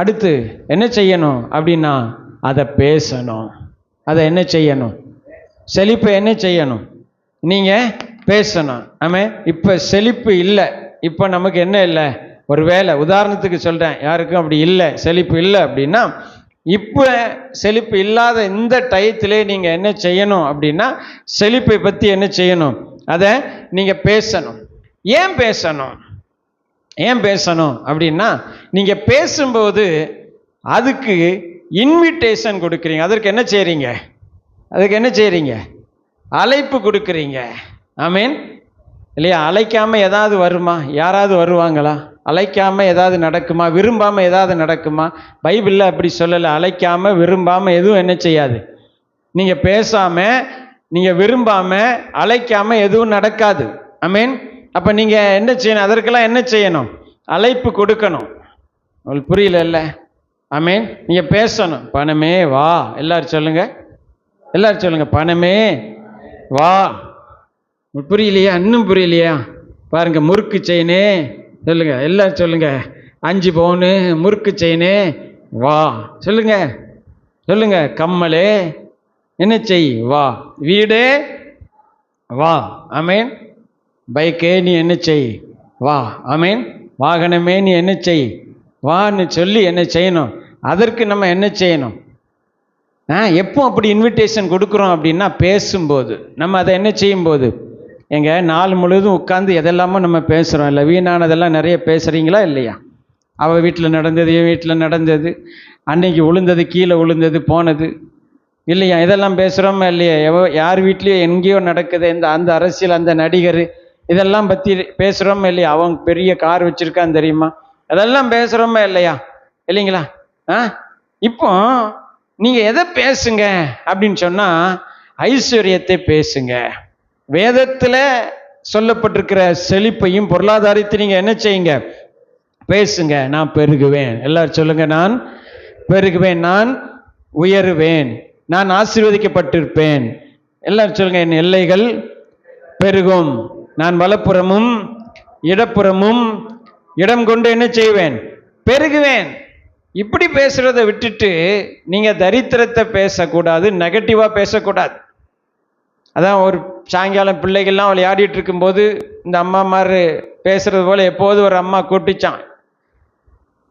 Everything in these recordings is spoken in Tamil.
அடுத்து என்ன செய்யணும் அப்படின்னா அதை பேசணும். அதை என்ன செய்யணும்? செழிப்பை என்ன செய்யணும்? நீங்கள் பேசணும். ஆமே இப்போ செழிப்பு இல்லை. இப்போ நமக்கு என்ன இல்லை? ஒரு வேலை உதாரணத்துக்கு சொல்கிறேன் யாருக்கும் அப்படி இல்லை செழிப்பு இல்லை அப்படின்னா இப்போ செழிப்பு இல்லாத இந்த டயத்திலே நீங்கள் என்ன செய்யணும் அப்படின்னா செழிப்பை பற்றி என்ன செய்யணும்? அதை நீங்கள் பேசணும். ஏன் பேசணும்? ஏன் பேசணும் அப்படின்னா நீங்கள் பேசும்போது அதுக்கு இன்விடேஷன் கொடுக்குறீங்க. அதற்கு என்ன செய்கிறீங்க அதுக்கு என்ன செய்கிறீங்க அழைப்பு கொடுக்குறீங்க. ஆமீன். இல்லையா? அழைக்காமல் ஏதாவது வருமா? யாராவது வருவாங்களா? அழைக்காமல் ஏதாவது நடக்குமா? விரும்பாமல் ஏதாவது நடக்குமா? பைபிளில் அப்படி சொல்லலை. அழைக்காமல் விரும்பாமல் எதுவும் என்ன செய்யாது. நீங்கள் பேசாமல் நீங்கள் விரும்பாமல் அழைக்காமல் எதுவும் நடக்காது. ஆமீன். அப்போ நீங்கள் என்ன செய்யணும்? அதற்கெல்லாம் என்ன செய்யணும்? அழைப்பு கொடுக்கணும். உங்களுக்கு புரியல ஆமீன். நீங்கள் பேசணும். பணமே வா. எல்லாரும் சொல்லுங்க. எல்லாரும் சொல்லுங்க. பணமே வா. புரியலையா? இன்னும் புரியலையா? பாருங்க முறுக்கு செயினே. சொல்லுங்க. எல்லாரும் சொல்லுங்க. அஞ்சு பவுனு முறுக்கு செயினே. வா. சொல்லுங்க. சொல்லுங்க. கம்மலே. என்ன செய்? வா. வீடு. வா. ஆமீன். பைக்கே நீ என்ன செய்? வா அமீன் வாகனமே நீ என்ன செய்? வான்னு சொல்லி என்ன செய்யணும்? அதற்கு நம்ம என்ன செய்யணும்? ஆ எப்போ அப்படி இன்விடேஷன் கொடுக்குறோம் அப்படின்னா பேசும்போது. நம்ம அதை என்ன செய்யும்போது? எங்க நாள் முழுவதும் உட்காந்து எதெல்லாமோ நம்ம பேசுகிறோம் இல்லை வீணானதெல்லாம் நிறைய பேசுகிறீங்களா இல்லையா? அவள் வீட்டில் நடந்தது என் வீட்டில் நடந்தது அன்னைக்கு விழுந்தது கீழே விழுந்தது போனது. இல்லையா? இதெல்லாம் பேசுகிறோமா இல்லையா? எவ யார் வீட்லேயோ எங்கேயோ நடக்குது. இந்த அந்த அரசியல் அந்த நடிகர் இதெல்லாம் பற்றி பேசுகிறோமா இல்லையா? அவன் பெரிய கார் வச்சுருக்கான் தெரியுமா? அதெல்லாம் பேசுகிறோமா இல்லையா? இல்லைங்களா? ஆ? இப்போ நீங்கள் எதை பேசுங்க அப்படின்னு சொன்னால் ஐஸ்வர்யத்தை பேசுங்க. வேதத்தில் சொல்லப்பட்டிருக்கிற செழிப்பையும் பொருளாதாரத்தை நீங்கள் என்ன செய்யுங்க? பேசுங்க. நான் பெருகுவேன். எல்லாரும் சொல்லுங்க நான் பெருகுவேன் நான் உயருவேன் நான் ஆசீர்வதிக்கப்பட்டிருப்பேன். எல்லாரும் சொல்லுங்க என் எல்லைகள் பெருகும். நான் வலப்புறமும் இடப்புறமும் இடம் கொண்டு என்ன செய்வேன்? பெருகுவேன். இப்படி பேசுகிறத விட்டுட்டு நீங்க தரித்திரத்தை பேசக்கூடாது நெகட்டிவா பேசக்கூடாது. அதான் ஒரு சாயங்காலம் பிள்ளைகள்லாம் விளையாடிட்டு இருக்கும்போது இந்த அம்மா மாதிரி பேசுறது போல எப்போது ஒரு அம்மா கூட்டிச்சான்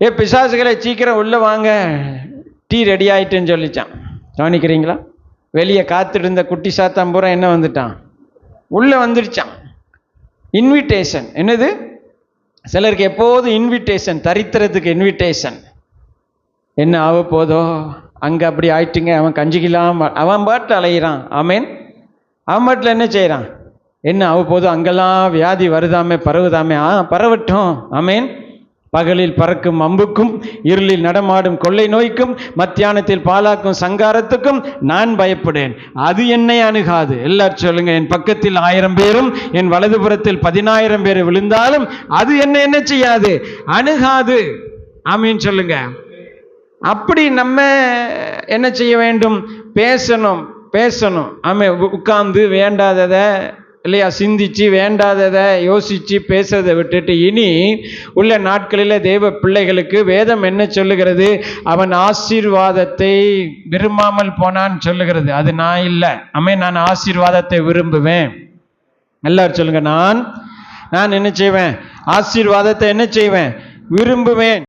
ஏ பிசாசுகளை சீக்கிரம் உள்ள வாங்க. டீ ரெடி ஆயிட்டுன்னு சொல்லிச்சான் கவனிக்கிறீங்களா? வெளியே காத்துட்டு இருந்த குட்டி சாத்தான் பூரா என்ன வந்துட்டான்? உள்ளே வந்துடுச்சான் இன்விடேஷன் என்னது? சிலருக்கு எப்போதும் இன்விடேஷன் தரித்திரத்துக்கு இன்விடேஷன் என்ன ஆக போதோ? அங்கே அப்படி ஆயிட்டுங்க. அவன் கஞ்சிக்கலாம் அவன் பாட்டில் அலையிறான். ஆமேன் அவன் பாட்டில் என்ன செய்கிறான் என்ன ஆக போதோ அங்கெல்லாம் வியாதி வருதாமே பரவுதாமே? ஆ பரவட்டும். ஆமேன் பகலில் பறக்கும் அம்புக்கும் இருளில் நடமாடும் கொள்ளை நோய்க்கும் மத்தியானத்தில் பாலாக்கும் சங்காரத்துக்கும் நான் பயப்படேன். அது என்னை அணுகாது. எல்லாரும் சொல்லுங்க என் பக்கத்தில் ஆயிரம் பேரும் என் வலதுபுறத்தில் பதினாயிரம் பேர் விழுந்தாலும் அது என்ன என்ன செய்யாது? அணுகாது. ஆமீன் சொல்லுங்க. அப்படி நம்ம என்ன செய்ய வேண்டும்? பேசணும் பேசணும். ஆமே உட்கார்ந்து வேண்டாததை இல்லையா? சிந்திச்சு வேண்டாததை யோசித்து பேசுறதை விட்டுட்டு இனி உள்ள நாட்களில் தெய்வ பிள்ளைகளுக்கு வேதம் என்ன சொல்லுகிறது? அவன் ஆசீர்வாதத்தை விரும்பாமல் போனான்னு சொல்லுகிறது. அது நான் இல்லை. அம்மே நான் ஆசீர்வாதத்தை விரும்புவேன். எல்லாரும் சொல்லுங்க நான் நான் என்ன செய்வேன்? ஆசீர்வாதத்தை என்ன செய்வேன்? விரும்புவேன்.